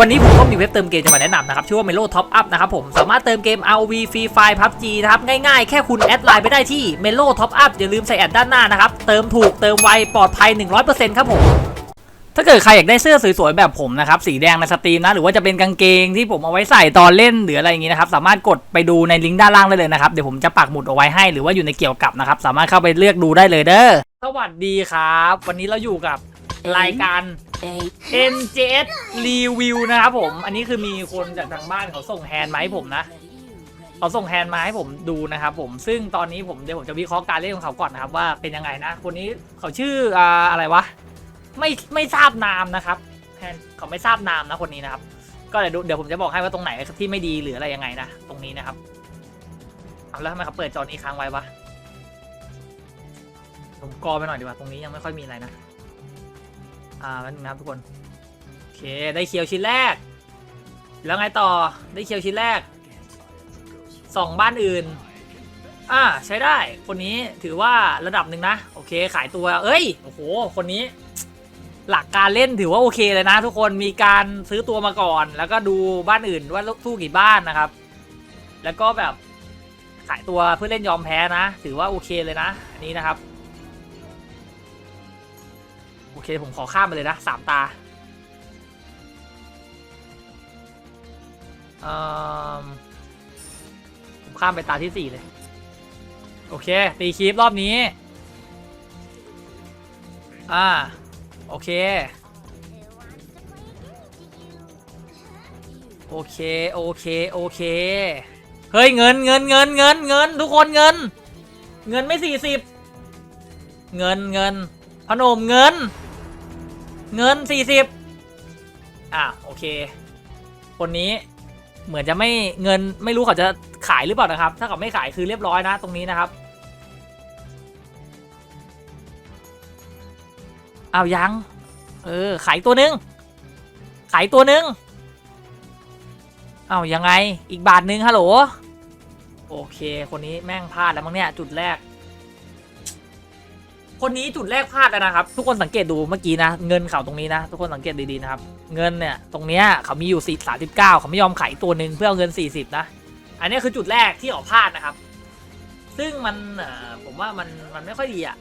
วันนี้ผมก็มีเว็บเติมเกมจะมาแนะนำนะครับ ชื่อว่า Melo Top Up นะครับผม สามารถเติมเกม ROV Free Fire PUBG นะครับ ง่ายๆ แค่คุณแอดไลน์ไปได้ที่ Melo Top Up อย่าลืมใส่แอดด้านหน้านะครับ เติมถูกเติมไวปลอดภัย 100%ครับผมถ้าเกิดใครอยากได้เสื้อสวยๆแบบผมนะครับสีแดงในสตรีมนะหรือว่าจะเป็นกางเกงที่ผมเอาไว้ใส่ตอนเล่นหรืออะไรอย่างงี้นะครับสามารถกดไปดูในลิงก์ด้านล่างได้เลยนะครับเดี๋ยวผมจะปักหมุดเอาไว้ให้หรือว่าอยู่ในเกี่ยวกับนะครับสามารถเข้าไปเลือกดูได้เลยเด้อสวัสดีครับ วันนี้เราอยู่กับรายการ NJS Review นะครับผม อันนี้คือมีคนจากทางบ้านเขาส่งแฮนด์มาให้ผมนะ เขาส่งแฮนด์มาให้ผมดูนะครับผม ซึ่งตอนนี้ผมเดี๋ยวผมจะวิเคราะห์การเล่นของเขาก่อนนะครับว่าเป็นยังไงนะ คนนี้เขาชื่ออ่าอะไรวะ ไม่ไม่ทราบนามนะครับแฮนเขาไม่ทราบนามนะคนนี้นะครับ ก็เดี๋ยวเดี๋ยวผมจะบอกให้ว่าตรงไหนที่ไม่ดีหรืออะไรยังไงนะ ตรงนี้นะครับเอาแล้วทำไมเขาเปิดจอนี้ค้างไว้วะผมกอไปหน่อยดีกว่า ตรงนี้ยังไม่ค่อยมีอะไรนะ อ่าแป๊บนึงนะครับทุกคน โอเค ได้เคียวชิ้นแรก แล้วไงต่อ ได้เคียวชิ้นแรกสองบ้านอื่น อ่า ใช้ได้ คนนี้ถือว่าระดับหนึ่งนะ โอเค ขายตัว เอ้ย โอ้โห คนนี้ หลักการเล่นถือว่าโอเคเลยนะ ทุกคน มีการซื้อตัวมาก่อน แล้วก็ดูบ้านอื่นว่าสู้กี่บ้านนะครับ แล้วก็แบบขายตัวเพื่อเล่นยอมแพ้นะ ถือว่าโอเคเลยนะ อันนี้นะครับ โอเคผมขอข้ามไปเลยนะสามตาอผมข้ามไปตาที่สี่เลย โอเค ตีคีปรอบนี้ อ่า โอเค โอเค โอเค โอเค เฮ้ย เงินเงินเงินเงินเงินทุกคนเงิน เงินไม่สี่สิบ เงินเงินพนมเงิน เงินสี่สิบอะโอเค คนนี้เหมือนจะไม่เงินไม่รู้เขาจะขายหรือเปล่านะครับ ถ้าเขาไม่ขายคือเรียบร้อยนะตรงนี้นะครับเอ้ายังเออขายตัวหนึ่งขายตัวหนึ่งอ้ายังไงอีกบาทหนึ่งฮัลโหลโอเค คนนี้แม่งพลาดแล้วมั้งเนี่ยจุดแรก คนนี้จุดแรกพลาดแล้วนะครับ ทุกคนสังเกตดูเมื่อกี้นะ เงินเขาตรงนี้นะ ทุกคนสังเกตดีๆนะครับ เงินเนี่ยตรงเนี้ยเขามีอยู่สี่สามสิบเก้าเขาไม่ยอมขายตัวหนึ่งเพื่อเอาเงินสี่สิบนะ อันนี้คือจุดแรกที่เขาพลาดนะครับ ซึ่งมันผมว่ามันมันไม่ค่อยดีอะ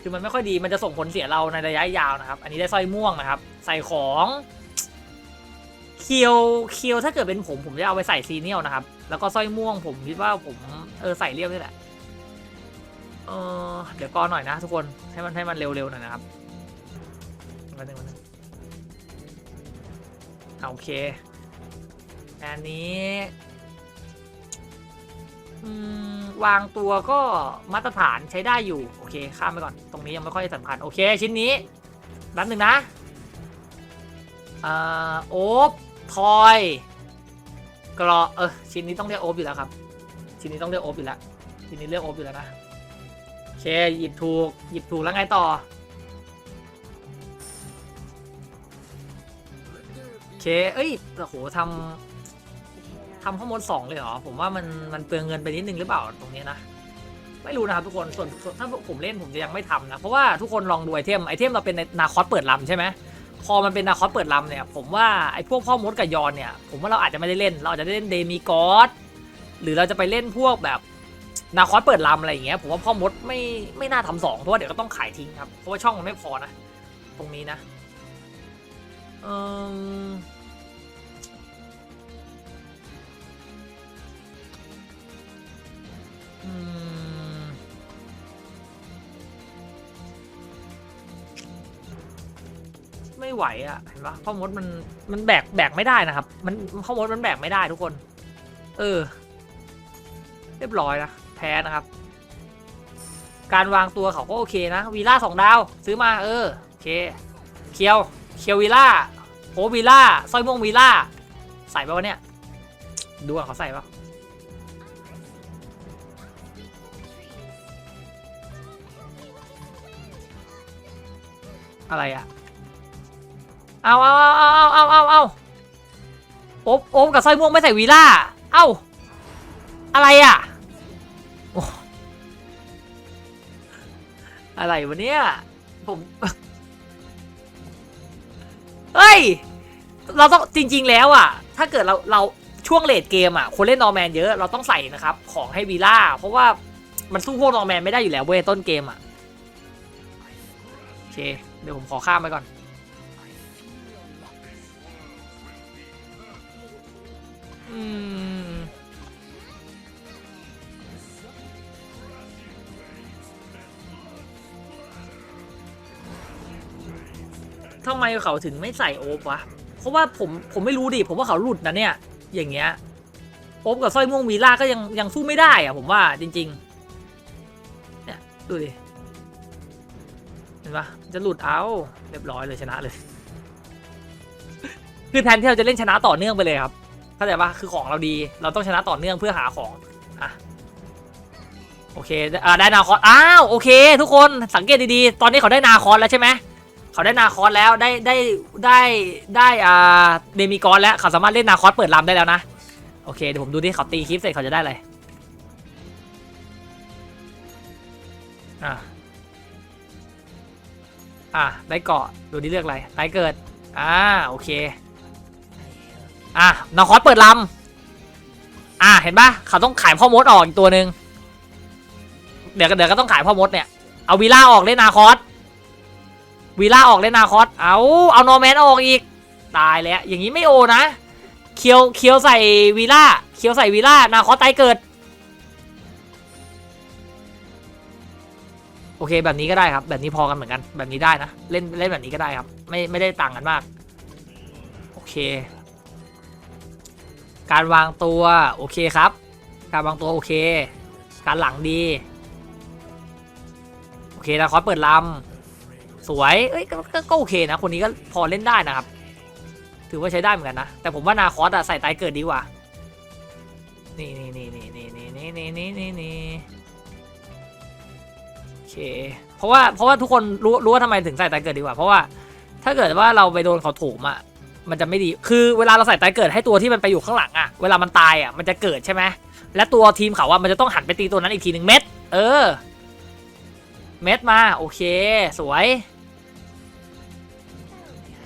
คือมันไม่ค่อยดีมันจะส่งผลเสียเราในระยะยาวนะครับ อันนี้ได้สร้อยม่วงนะครับ ใส่ของเคียวเคียวถ้าเกิดเป็นผมผมจะเอาไปใส่ซีเนียลนะครับ แล้วก็สร้อยม่วงผมคิดว่าผมเออใส่เรียบนี่แหละ เออเดี๋ยวก่อนหน่อยนะทุกคนให้มันให้มันเร็วๆหน่อยนะครับมาหนึ่งมาหนึ่งอะโอเค อันนี้วางตัวก็มาตรฐานใช้ได้อยู่ โอเค ข้ามไปก่อน ตรงนี้ยังไม่ค่อยสำคัญ โอเค ชิ้นนี้นับหนึ่งนะอ่าโอบทอยกรอเออชิ้นนี้ต้องเรียกโอบอยู่แล้วครับ ชิ้นนี้ต้องเรียกโอบอยู่แล้วชิ้นนี้เรียกโอบอยู่แล้วนะ เคหยิบถูก หยิบถูกแล้วไงต่อโอเคเอ้ยโอ้โหทำทำข้อมูลสองเลยเหรอ ผมว่ามันมันเปลืองเงินไปนิดนึงหรือเปล่าตรงนี้นะ ไม่รู้นะครับทุกคนส่วนส่วนถ้าผมเล่นผมจะยังไม่ทำนะ เพราะว่าทุกคนลองดูไอเทมไอเทมเราเป็นนาคอสเปิดลำใช่ไหมพอมันเป็นนาคอสเปิดลำเนี่ย ผมว่าไอพวกพ่อมดกับยอนเนี่ย ผมว่าเราอาจจะไม่ได้เล่น เราอาจจะได้เล่นเดมิกอสหรือเราจะไปเล่นพวกแบบ นาคอสเปิดลำอะไรอย่างเงี้ยผมว่าพ่อมดไม่ไม่น่าทำสองเพราะว่าเดี๋ยวก็ต้องขายทิ้งครับเพราะว่าช่องมันไม่พอนะ ตรงนี้นะเออมไม่ไหวอะ่ะเห็นปะพ่อมดมันมันแบกแบกไม่ได้นะครับ มันพ่อมดมันแบกไม่ได้ทุกคน เออ เรียบร้อยนะ แพ้นะครับ การวางตัวเขาก็โอเคนะวีล่าสองดาวซื้อมาเออโอเคเคียวเคียววีล่าโหวีล่าสร้อยม่วงวีล่าใส่ป่าวะเนี่ยดูอะเขาใส่ป่ะอะไรอะเอาเอาเอาเอาเอาเอาเอาโอบโอบกับสร้อยม่วงไม่ใส่วีล่า เอ้า อะไรอะ อะไรวะเนี่ย ผม เฮ้ย เราต้องจริง ๆ แล้วอะ ถ้าเกิดเราเราช่วงเลดเกมอะ คนเล่นนอร์แมนเยอะ เราต้องใส่นะครับ ของให้วีล่า เพราะว่ามันสู้พวกนอร์แมนไม่ได้อยู่แล้วเว้ยต้นเกมอะ โอเค เดี๋ยวผมขอข้ามไปก่อน อืม ทำไมเขาถึงไม่ใส่โอ๊บวะ เพราะว่าผมผมไม่รู้ดิผมว่าเขาหลุดนะเนี่ย อย่างเงี้ยโอ๊บกับสร้อยม่วงวีล่าก็ยังยังสู้ไม่ได้อะผมว่าจริง ๆ เนี่ยดูดิเห็นปะจะหลุดเอาเรียบร้อยเลยชนะเลย คือแทนที่เราจะเล่นชนะต่อเนื่องไปเลยครับเข้าใจปะคือของเราดี เราต้องชนะต่อเนื่องเพื่อหาของอะโอเคอ่าได้นาคอสอ้าวโอเค ทุกคนสังเกตดีๆตอนนี้เขาได้นาคอสแล้วใช่ไหม เขาได้นาคอสแล้วได้ได้ได้ได้อ่าเดมิกอนแล้วเขาสามารถเล่นนาคอสเปิดลำได้แล้วนะ โอเคเดี๋ยวผมดูที่เขาตีคลิปเสร็จเขาจะได้อะไรอ่าอ่าได้เกาะดูที่เลือกอะไรได้เกิดอ่าโอเคอะนาคอสเปิดลำอ่าเห็นปะเขาต้องขายพ่อมดออกอีกตัวหนึ่งเดี๋ยวก็เดี๋ยวก็ต้องขายพ่อมดเนี่ยเอาวีล่าออกเล่นนาคอส วีล่าออกเล่นนาคอสเอาเอานอร์แมนออกอีก ตายแล้ว อย่างนี้ไม่โอนะ เคียวเคียวใส่วีล่าเคียวใส่วีล่านาคอสตายเกิด โอเคแบบนี้ก็ได้ครับ แบบนี้พอกันเหมือนกัน แบบนี้ได้นะ เล่นเล่นแบบนี้ก็ได้ครับ ไม่ไม่ได้ต่างกันมาก โอเค การวางตัวโอเคครับ การวางตัวโอเค การหลังดี โอเคนาคอสเปิดลำ สวยเอ้ยก็ก็ก็โอเคนะ คนนี้ก็พอเล่นได้นะครับ ถือว่าใช้ได้เหมือนกันนะ แต่ผมว่านาคอสอะใส่ไตรเกิดดีกว่า นี่นี่นี่นี่นี่นี่นี่นี่นี่นี่นี่โอเค เพราะว่าเพราะว่าทุกคนรู้รู้ว่าทำไมถึงใส่ไตรเกิดดีกว่า เพราะว่าถ้าเกิดว่าเราไปโดนเขาโถมอะมันจะไม่ดี คือเวลาเราใส่ไตรเกิดให้ตัวที่มันไปอยู่ข้างหลังอะเวลามันตายอะมันจะเกิดใช่ไหมและตัวทีมเขาอะมันจะต้องหันไปตีตัวนั้นอีกทีหนึ่งเม็ด เออ เม็ดมา โอเค สวย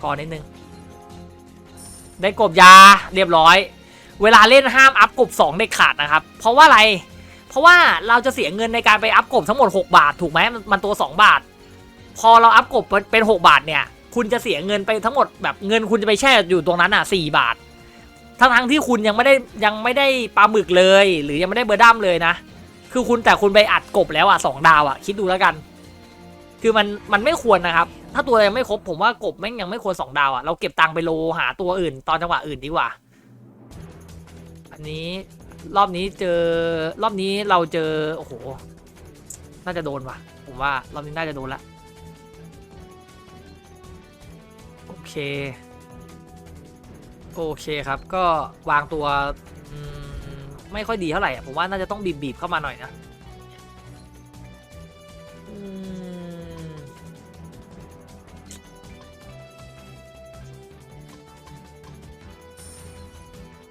ก่อนนิดนึง ได้กบยาเรียบร้อย เวลาเล่นห้ามอัพกบ2เด็ดขาดนะครับ เพราะว่าอะไร เพราะว่าเราจะเสียเงินในการไปอัพกบทั้งหมด 6 บาท ถูกไหมมันมันตัว 2 บาท พอเราอัพกบเป็น 6 บาทเนี่ยคุณจะเสียเงินไปทั้งหมดแบบเงินคุณจะไปแช่อยู่ตรงนั้นอะ4บาท ทั้งทั้งที่คุณยังไม่ได้ยังไม่ได้ปลาหมึกเลย หรือยังไม่ได้เบอร์ดัมเลยนะ คือคุณแต่คุณไปอัดกบแล้วอะสองดาวอะคิดดูแล้วกัน คือมันมันไม่ควรนะครับ ถ้าตัวยังไม่ครบผมว่ากบแม่งยังไม่ควรสองดาวอะ่ะเราเก็บตังค์ไปโลหาตัวอื่น ตอนจังหวะอื่นดีกว่า อันนี้รอบนี้เจอรอบนี้เราเจอโอ้โหน่าจะโดนว่ะ ผมว่ารอบนี้น่าจะโดนละโอเคโอเคครับ ก็วางตัวไม่ค่อยดีเท่าไหร่อะผมว่าน่าจะต้องบีบๆเข้ามาหน่อยนะ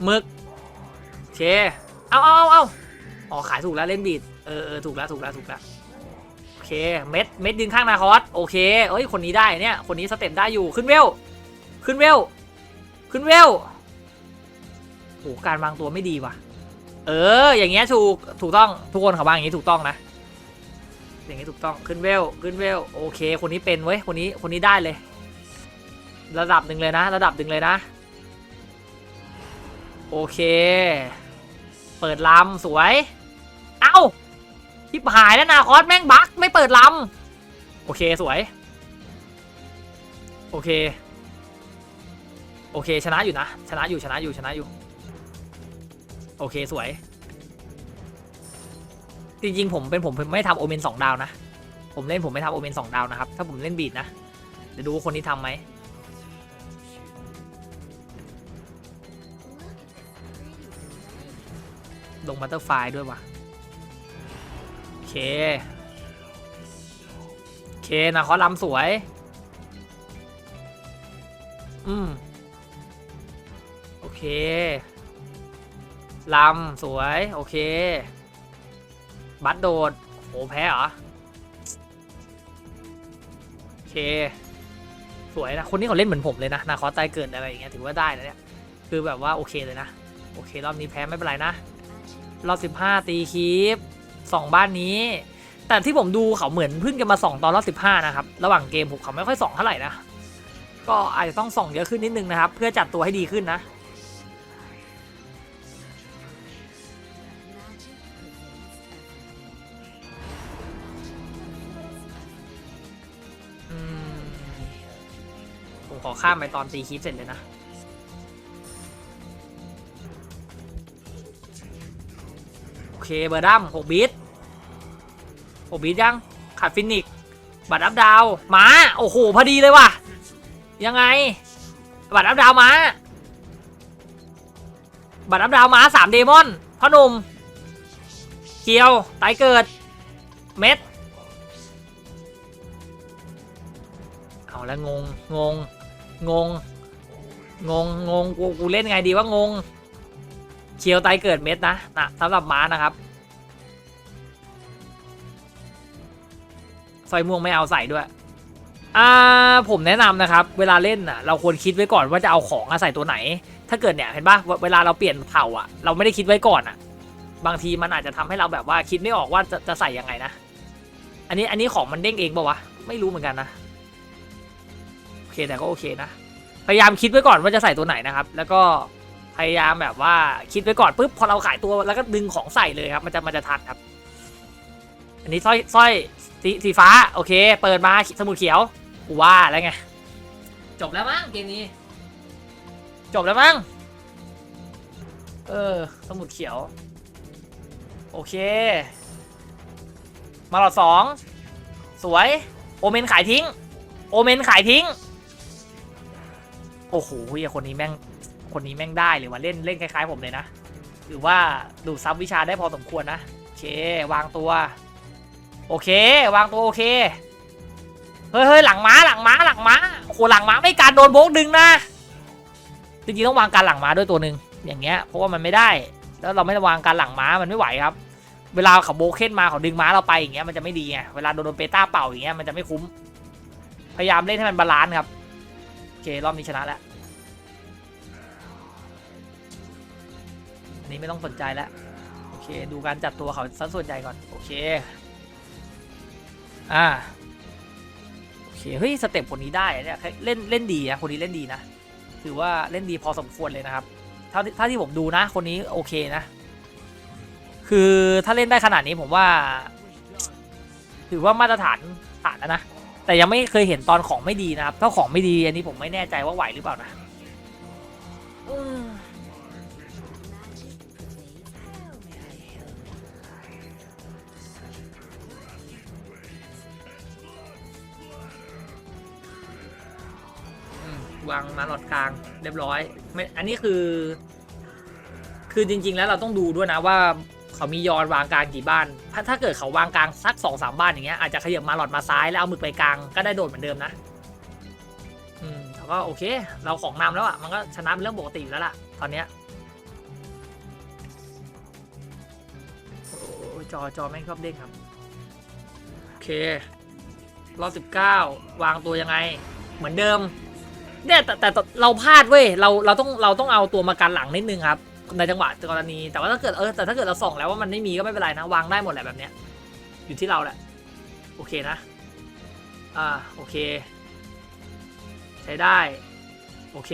หมึกเค เอาเอาเอาเอาอ๋อ ขายถูกแล้วเล่นบีดเออเออถูกแล้วถูกแล้วถูกแล้วโอเค เม็ด เม็ดยืนข้างนาคอส โอเค เอ้ย คนนี้ได้เนี่ย คนนี้สเต็ปได้อยู่ ขึ้นเวล ขึ้นเวล ขึ้นเวลโหการวางตัวไม่ดีว่ะ เออ อย่างเงี้ยถูก ถูกต้อง ทุกคนเขาว่าอย่างงี้ถูกต้องนะ อย่างงี้ถูกต้อง ขึ้นเวล ขึ้นเวล โอเค คนนี้เป็นเว้ย คนนี้ คนนี้ได้เลย ระดับหนึ่งเลยนะ ระดับหนึ่งเลยนะ โอเค เปิดลำสวย เอ้าทิบหายแล้วนาคอสแม่งบักไม่เปิดลำโอเคสวย โอเค โอเคชนะอยู่นะ ชนะอยู่ชนะอยู่ชนะอยู่ โอเคสวย จริงๆผมเป็นผมไม่ทำโอเมนสองดาวนะ ผมเล่นผมไม่ทำโอเมนสองดาวนะครับ ถ้าผมเล่นบีดนะ เดี๋ยวดูคนนี้ทำไหม ลงบัตเตอร์ไฟด้วยว่ะโอเคโอเคนะเขาลำสวย อืมโอเคลำสวย โอเค บัตโดดโหแพ้เหรอ โอเค สวยนะ คนนี้เขาเล่นเหมือนผมเลยนะนาคอสใจเกิดอะไรอย่างเงี้ยถือว่าได้นะเนี่ย คือแบบว่าโอเคเลยนะ โอเค รอบนี้แพ้ไม่เป็นไรนะ รอบ15 ตีคีปสองบ้านนี้ แต่ที่ผมดูเขาเหมือนพิ่งจะมาส่องตอนรอบ15 นะครับ ระหว่างเกมผมเขาไม่ค่อยส่องเท่าไหร่นะ ก็อาจจะต้องส่องเยอะขึ้นนิดนึงนะครับ เพื่อจัดตัวให้ดีขึ้นนะผมขอข้ามไปตอนตีคีปเสร็จเลยนะ เคเบอร์ดัมหกบิตหกบิตยังขาดฟินิกบัตรอัพดาวน์หมาโอ้โหพอดีเลยว่ะ ยังไง บัตรอัพดาวน์หมาบัตรอัพดาวน์หมาสามเดมอนพ่อหนุ่มเกียวไตเกิด เม็ด เอาแล้วงงงงงงงงงงกูกูเล่นไงดีว่างง เคียวไตเกิดเม็ดนะนะสำหรับม้านะครับสร้อยม่วงไม่เอาใส่ด้วยอ่าผมแนะนำนะครับ เวลาเล่นน่ะ เราควรคิดไว้ก่อนว่าจะเอาของอะใส่ตัวไหน ถ้าเกิดเนี่ยเห็นปะเวลาเราเปลี่ยนเผ่าอะ เราไม่ได้คิดไว้ก่อนอะ บางทีมันอาจจะทำให้เราแบบว่าคิดไม่ออกว่าจะจะใส่ยังไงนะ อันนี้อันนี้ของมันเด้งเองป่าวะ ไม่รู้เหมือนกันนะ โอเคแต่ก็โอเคนะ พยายามคิดไว้ก่อนว่าจะใส่ตัวไหนนะครับ แล้วก็ พยายามแบบว่าคิดไว้ก่อนปุ๊บพอเราขายตัวแล้วก็ดึงของใส่เลยครับ มันจะมันจะทันครับ อันนี้สร้อยสร้อยสีสีฟ้าโอเค เปิดมาสมุดเขียวกูว่าแล้วไง จบแล้วมั้งเกมนี้ จบแล้วมั้งเออ สมุดเขียว โอเค มาหลอดสองสวย โอเมนขายทิ้ง โอเมนขายทิ้ง โอ้โหเฮียคนนี้แม่ง คนนี้แม่งได้เลยว่าเล่นเล่นคล้ายๆผมเลยนะหรือว่าดูซับวิชาได้พอสมควรนะโอเควางตัว โอเค วางตัวโอเคเฮ้ยเฮ้ยหลังม้าหลังม้าหลังม้าโอ้โหหลังม้าไม่การโดนโบกดึงนะจริงๆต้องวางการหลังม้าด้วยตัวหนึ่งอย่างเงี้ยเพราะว่ามันไม่ได้ แล้วเราไม่ได้วางการหลังม้ามันไม่ไหวครับ เวลาเขาโบกเค้นมาเขาดึงม้าเราไปอย่างเงี้ยมันจะไม่ดีไงเวลาโดนโดนเปต้าเป่าอย่างเงี้ยมันจะไม่คุ้ม พยายามเล่นให้มันบาลานซ์ครับโอเครอบนี้ชนะแล้ว นี้ไม่ต้องสนใจแล้วโอเค ดูการจัดตัวเขาสัดส่วนใหญ่ก่อน โอเค อ่า โอเค เฮ้ย สเต็ปคนนี้ได้เนี่ยเล่นเล่นดีนะคนนี้เล่นดีนะ ถือว่าเล่นดีพอสมควรเลยนะครับถ้าถ้าที่ผมดูนะ คนนี้โอเคนะ คือถ้าเล่นได้ขนาดนี้ผมว่า ถือว่ามาตรฐานฐานแล้วนะ แต่ยังไม่เคยเห็นตอนของไม่ดีนะครับ ถ้าของไม่ดีอันนี้ผมไม่แน่ใจว่าไหวหรือเปล่านะ วางมาหลอดกลางเรียบร้อยไม่อันนี้คือ คือจริง ๆ แล้วเราต้องดูด้วยนะว่าเขามียอนวางกลางกี่บ้าน ถ้าถ้าเกิดเขาวางกลางสักสองสามบ้านอย่างเงี้ยอาจจะขยับมาหลอดมาซ้ายแล้วเอาหมึกไปกลางก็ได้โดดเหมือนเดิมนะ อืมแต่ก็โอเค เราของนำแล้วอะมันก็ชนะเป็นเรื่องปกติแล้วล่ะ ตอนเนี้ยจอจอแม่งชอบเด้งครับ โอเค รอบสิบเก้าวางตัวยังไง เหมือนเดิม เนี่ยแต่แต่เราพลาดเว้ยเราเราต้องเราต้องเอาตัวมากันหลังนิดนึงครับในจังหวะกรณี แต่ว่าถ้าเกิดเออแต่ถ้าเกิดเราส่องแล้วว่ามันไม่มีก็ไม่เป็นไรนะวางได้หมดแหละแบบเนี้ยอยู่ที่เราแหละโอเคนะอ่าโอเค ใช้ได้ โอเค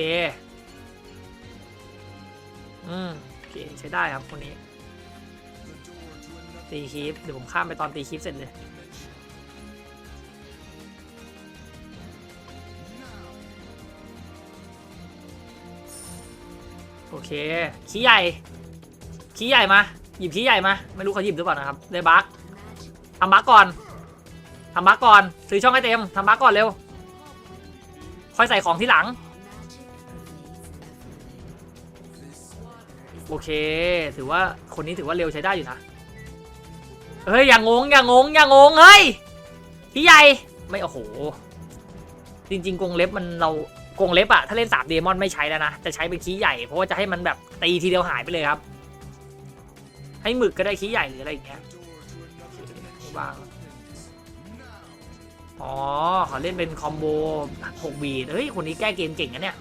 อืมโอเคใช้ได้ครับคนนี้ตีคลิปเดี๋ยวผมข้ามไปตอนตีคลิปเสร็จเลย โอเคขี้ใหญ่ขี้ใหญ่มาหยิบขี้ใหญ่มาไม่รู้เขาหยิบหรือเปล่านะครับได้บักทำบักก่อนทำบักก่อนซื้อช่องให้เต็มทำบักก่อนเร็วค่อยใส่ของที่หลัง โอเค ถือว่าคนนี้ถือว่าเร็วใช้ได้อยู่นะเฮ้ยอย่างงอย่างงอย่างงงเฮ้ยพี่ใหญ่ไม่โอ้โหจริงๆกรงเล็บมันเรา กงเล็บอะถ้าเล่นสามเดมอนไม่ใช้แล้วนะ จะใช้เป็นขี้ใหญ่เพราะว่าจะให้มันแบบตีทีเดียวหายไปเลยครับ ให้หมึกก็ได้ขี้ใหญ่หรืออะไรอย่างเงี้ยบ้างอ๋อเขาเล่นเป็นคอมโบ6บีดเฮ้ยคนนี้แก้เกมเก่งนะเนี่ย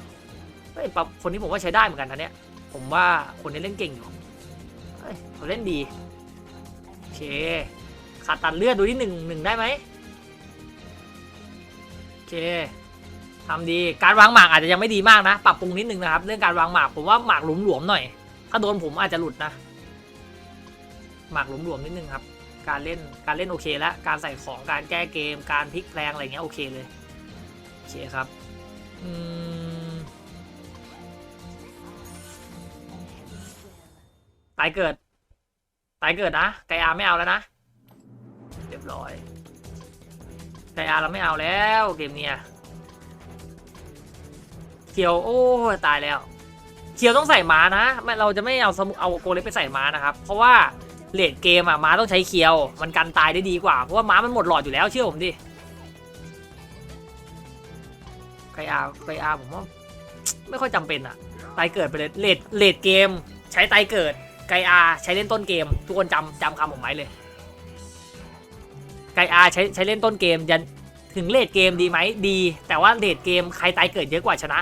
เฮ้ยปะคนนี้ผมว่าใช้ได้เหมือนกันนะเนี่ยผมว่าคนนี้เล่นเก่งอยู่เฮ้ยเขาเล่นดีโอเคขาดตัดเลือดดูที่หนึ่งหนึ่งได้ไหมโอเค ทำดีการวางหมากอาจจะยังไม่ดีมากนะ ปรับปรุงนิดนึงนะครับ เรื่องการวางหมากผมว่าหมากหลวมๆหน่อย ถ้าโดนผมอาจจะหลุดนะ หมากหลวมๆนิดนึงครับ การเล่นการเล่นโอเคแล้วการใส่ของการแก้เกม การพลิกแพลงอะไรเงี้ยโอเคเลยโอเคครับอืมตายเกิดตายเกิดนะไกอาไม่เอาแล้วนะเรียบร้อยไกอาเราไม่เอาแล้วเกมเนี้ย คียวโอ้ตายแล้วเคียวต้องใส่ม้านะไม่เราจะไม่เอาสมุเอาโกเล็กไปใส่ม้านะครับ เพราะว่าเลดเกมอะม้าต้องใช้เคียว มันกันตายได้ดีกว่า เพราะว่าม้ามันหมดหลอดอยู่แล้วเชื่อผมดิไกอาไกอาผมว่าไม่ค่อยจำเป็นอะตายเกิดไปเลยเลดเลดเกม ใช้ตายเกิดไกอาใช้เล่นต้นเกม ทุกคนจำจำคำผมไว้เลยไกอาใช้ใช้เล่นต้นเกมยันถึงเลดเกมดีไหมดี แต่ว่าเลดเกมใครตายเกิดเยอะกว่าชนะ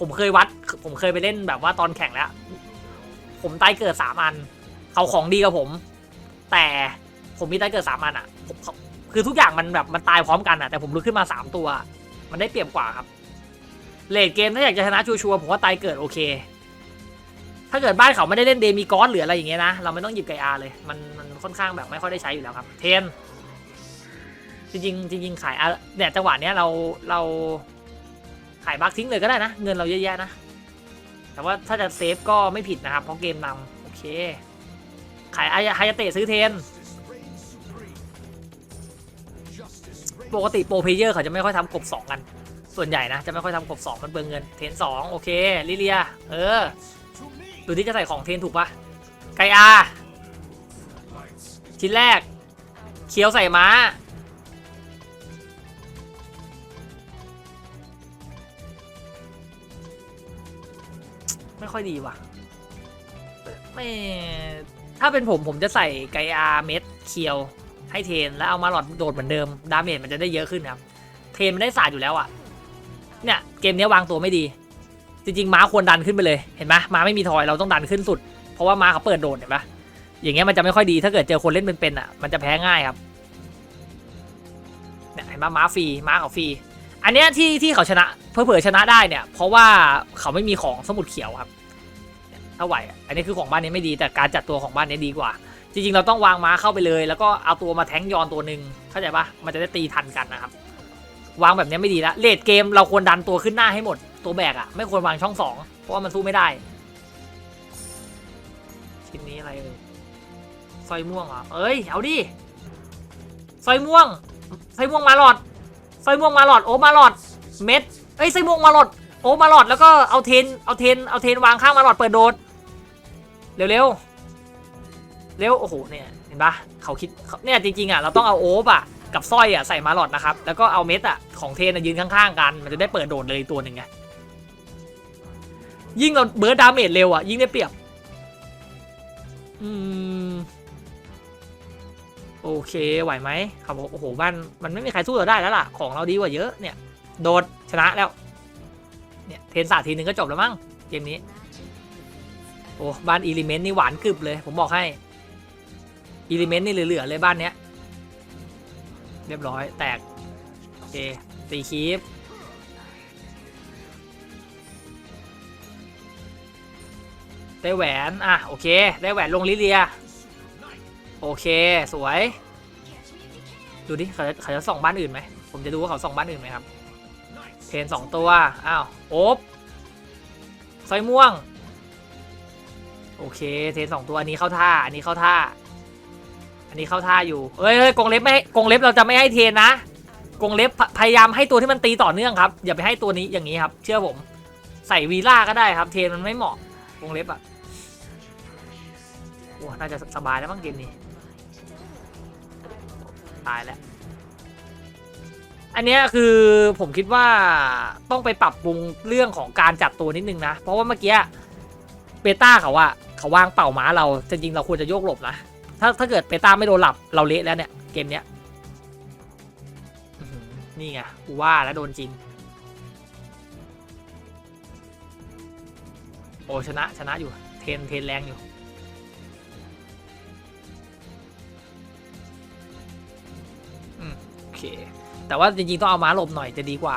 ผมเคยวัด ผมเคยไปเล่นแบบว่าตอนแข่งแล้ว ผมตายเกิดสามอัน เขาของดีกับผม แต่ผมมีตายเกิดสามอันอะผมคือทุกอย่างมันแบบมันตายพร้อมกันอะแต่ผมลุกขึ้นมาสามตัว มันได้เปรียบกว่าครับเลดเกมถ้าอยากจะชนะชัวร์ๆผมว่าตายเกิดโอเค ถ้าเกิดบ้านเขาไม่ได้เล่นเดมีกอสหรืออะไรอย่างเงี้ยนะเราไม่ต้องหยิบไกอาเลยมันมันค่อนข้างแบบไม่ค่อยได้ใช้อยู่แล้วครับ เทนจริงจริงขายอะเนี่ยจังหวะเนี้ยเราเรา ขายบัคทิ้งเลยก็ได้นะ เงินเราเยอะแยะนะ แต่ว่าถ้าจะเซฟก็ไม่ผิดนะครับ เพราะเกมนำโอเค ขายอายาฮยาเตะซื้อเทน ปกติโปรเพเยอร์เขาจะไม่ค่อยทำกบสองกัน ส่วนใหญ่นะ จะไม่ค่อยทำกบสองมันเบิงเงิน เทนสองโอเค ลิเลีย เออ ดูที่จะใส่ของเทนถูกปะไกอา ชิ้นแรก เคี้ยวใส่ม้า ไม่ค่อยดีว่ะไม่ถ้าเป็นผมผมจะใส่ไกอาเม็ดเคียวให้เทนแล้วเอามาหลอดโดดเหมือนเดิมดาเมจมันจะได้เยอะขึ้นครับ เทนมันได้ศาสตร์อยู่แล้วอะ่ะ เนี่ยเกมเนี้ยวางตัวไม่ดี จริงๆ ม้าควรดันขึ้นไปเลยเห็นไหมม้าไม่มีทอยเราต้องดันขึ้นสุด เพราะว่าม้าเขาเปิดโดดเห็นปะอย่างเงี้ยมันจะไม่ค่อยดีถ้าเกิดเจอคนเล่นเป็นๆอะมันจะแพ้ง่ายครับเนี่ยเห็นปะม้าฟรีม้าเขาฟรี อันเนี้ยที่ที่เขาชนะเพื่อเผื่อชนะได้เนี่ย เพราะว่าเขาไม่มีของสมุดเขียวครับถ้าไหวอันนี้คือของบ้านนี้ไม่ดีแต่การจัดตัวของบ้านนี้ดีกว่า จริงๆ เราต้องวางม้าเข้าไปเลย แล้วก็เอาตัวมาแทงยอนตัวหนึ่งเข้าใจปะมันจะได้ตีทันกันนะครับ วางแบบนี้ไม่ดีละเลดเกมเราควรดันตัวขึ้นหน้าให้หมด ตัวแบกอะไม่ควรวางช่องสองเพราะว่ามันสู้ไม่ได้ ชิ้นนี้อะไรเอ่ยสร้อยม่วงเหรอเอ้ยเอาดิสร้อยม่วงสร้อยม่วงมาหลอด สร้อยม่วงมาหลอดโอ้มาหลอดเม็ดเอ้ยสร้อยม่วงมาหลอดโอ้มาหลอดแล้วก็เอาเทนเอาเทนเอาเทนวางข้างมาหลอดเปิดโดดเร็วเร็วเร็วโอ้โหเนี่ยเห็นปะเขาคิดเนี่ยจริงๆอะเราต้องเอาโอ๊บอะกับสร้อยอะใส่มาหลอดนะครับแล้วก็เอาเม็ดอะของเทนอะยืนข้างๆกัน มันจะได้เปิดโดดเลยตัวหนึ่งไงยิ่งเราเบิร์ดดาเมจเร็วอะยิ่งได้เปรียบอืม โอเคไหวไหมครับผมโอ้โหบ้านมันไม่มีใครสู้เราได้แล้วล่ะ ของเราดีกว่าเยอะเนี่ย โดดชนะแล้ว เนี่ยเทนสาทีหนึ่งก็จบแล้วมั้งเกมนี้โอ้บ้านอิเลเมนต์นี่หวานกึบเลย ผมบอกให้อิเลเมนต์นี่เหลือๆเลยบ้านเนี้ย เรียบร้อยแตกโอเคตีคีฟได้แหวน อะ โอเค ได้แหวนลงลิเลีย โอเคสวย ดูดิเขาจะเขาจะส่องบ้านอื่นไหมผมจะดูว่าเขาส่องบ้านอื่นไหมครับ เทนสองตัว อ้าวโอ๊บสอยม่วง โอเค เทนสองตัว อันนี้เข้าท่า อันนี้เข้าท่า อันนี้เข้าท่าอยู่เอ้ยเอ้ยกงเล็บไม่กรงเล็บเราจะไม่ให้เทนนะกรงเล็บพพยายามให้ตัวที่มันตีต่อเนื่องครับ อย่าไปให้ตัวนี้อย่างนี้ครับ เชื่อผม ใส่วีล่าก็ได้ครับ เทนมันไม่เหมาะกรงเล็บอะโอ้น่าจะสบายแล้วมั้งเกมนี้ ตายแล้ว อันเนี้ยคือผมคิดว่าต้องไปปรับปรุงเรื่องของการจัดตัวนิดนึงนะ เพราะว่าเมื่อกี้เบต้าเขาอะเขาวางเป่าม้าเราจริงๆเราควรจะโยกหลบนะ ถ้าถ้าเกิดเบต้าไม่โดนหลับเราเละแล้วเนี่ยเกมเนี้ยนี่ไงกูว่าแล้วโดนจริง โอ้ชนะชนะอยู่ เทนเทนแรงอยู่ เค แต่ว่าจริงๆ ต้องเอาม้าหลบหน่อยจะดีกว่า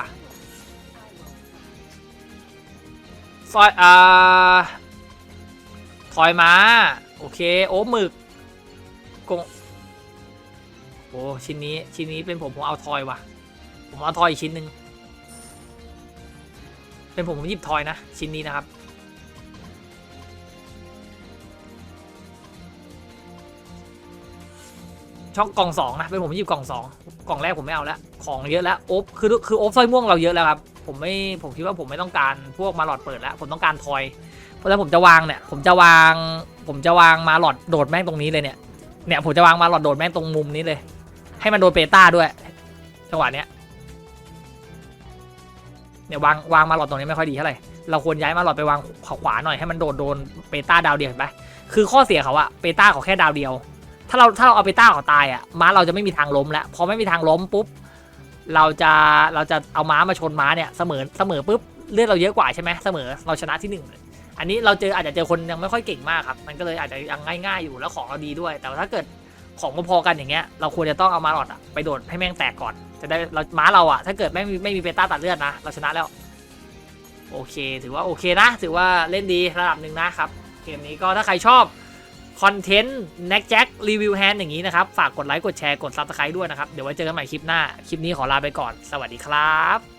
ซอยอ่าถอยม้า โอเค โอ้หมึกกงโอ้ชิ้นนี้ชิ้นนี้เป็นผมผมเอาทอยว่ะ ผมเอาทอยอีกชิ้นหนึ่งเป็นผมผมหยิบทอยนะ ชิ้นนี้นะครับ ช่องกล่องสองนะเป็นผมหยิบกล่องสองกล่องแรกผมไม่เอาแล้วของเยอะแล้วโอ๊บคือคือโอ๊บสร้อยม่วงเราเยอะแล้วครับผมไม่ผมคิดว่าผมไม่ต้องการพวกมาหลอดเปิดแล้ว ผมต้องการทอย เพราะฉะนั้นผมจะวางเนี่ย ผมจะวาง ผมจะวางมาหลอดโดดแม่งตรงนี้เลยเนี่ยเนี่ยผมจะวางมาหลอดโดดแม่งตรงมุมนี้เลย ให้มันโดนเปต้าด้วยจังหวะเนี้ยเนี่ยวางวางมาหลอดตรงนี้ไม่ค่อยดีเท่าไหร่เราควรย้ายมาหลอดไปวางขวาขวาหน่อยให้มันโดดโดนเปต้าดาวเดียวเห็นปะคือข้อเสียเขาอะเปต้าเขาแค่ดาวเดียว ถ้าเราถ้าเราเอาเปต้าเขาตายอะม้าเราจะไม่มีทางล้มแล้วพอไม่มีทางล้มปุ๊บเราจะเราจะเอาม้ามาชนม้าเนี่ยเสมอเสมอปุ๊บเลือดเราเยอะกว่าใช่ไหมเสมอเราชนะที่หนึ่งอันนี้เราเจออาจจะเจอคนยังไม่ค่อยเก่งมากครับ มันก็เลยอาจจะยังง่ายๆอยู่แล้วของเราดีด้วย แต่ถ้าเกิดของพอๆกันอย่างเงี้ยเราควรจะต้องเอามาหลอดอะไปโดดให้แม่งแตกก่อน จะได้เราม้าเราอะถ้าเกิดไม่มีไม่มีเปต้าตัดเลือดนะ เราชนะแล้ว โอเค ถือว่าโอเคนะ ถือว่าเล่นดีระดับหนึ่งนะครับ เกมนี้ก็ถ้าใครชอบ คอนเทนต์ n ็กแจ็ครีวิวแฮนด์อย่างนี้นะครับ ฝากกดไลค์ กดแชร์ กดซับสไครต์ด้วยนะครับ เดี๋ยวไว้เจอกันใหม่คลิปหน้า คลิปนี้ขอลาไปก่อน สวัสดีครับ